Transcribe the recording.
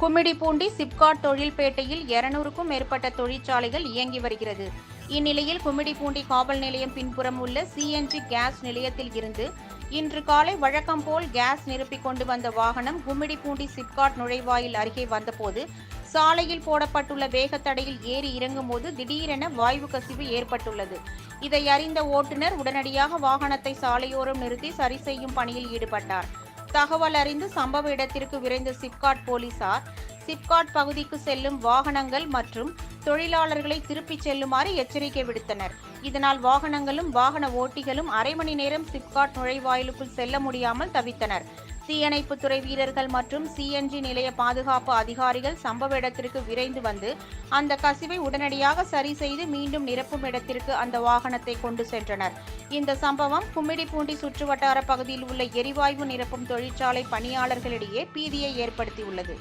கும்மிடிப்பூண்டி சிப்காட் தொழில்பேட்டையில் இருநூறுக்கும் மேற்பட்ட தொழிற்சாலைகள் இயங்கி வருகிறது. இந்நிலையில் கும்மிடிப்பூண்டி காவல் நிலையம் பின்புறம் உள்ள சிஎன்ஜி கேஸ் நிலையத்தில் இருந்து இன்று காலை வழக்கம் போல் கேஸ் நிரப்பிக் கொண்டு வந்த வாகனம் கும்மிடிப்பூண்டி சிப்காட் நுழைவாயில் அருகே வந்தபோது சாலையில் போடப்பட்டுள்ள வேகத்தடையில் ஏறி இறங்கும்போது திடீரென வாயு கசிவு ஏற்பட்டுள்ளது. இதை அறிந்த ஓட்டுநர் உடனடியாக வாகனத்தை சாலையோரம் நிறுத்தி சரி செய்யும் பணியில் ஈடுபட்டார். தகவல் அறிந்து சம்பவ இடத்திற்கு விரைந்த சிப்காட் போலீசார் சிப்காட் பகுதிக்கு செல்லும் வாகனங்கள் மற்றும் தொழிலாளர்களை திருப்பிச் செல்லுமாறு எச்சரிக்கை விடுத்தனர். இதனால் வாகனங்களும் வாகன ஓட்டிகளும் அரை மணி நேரம் சிப்காட் நுழைவாயிலுக்குள் செல்ல முடியாமல் தவித்தனர். தீயணைப்புத்துறை வீரர்கள் மற்றும் சிஎன்ஜி நிலைய பாதுகாப்பு அதிகாரிகள் சம்பவ இடத்திற்கு விரைந்து வந்து அந்த கசிவை உடனடியாக சரி செய்து மீண்டும் நிரப்பும் இடத்திற்கு அந்த வாகனத்தை கொண்டு சென்றனர். இந்த சம்பவம் கும்மிடிப்பூண்டி சுற்றுவட்டார பகுதியில் உள்ள எரிவாயு நிரப்பும் தொழிற்சாலை பணியாளர்களிடையே பீதியை ஏற்படுத்தியுள்ளது.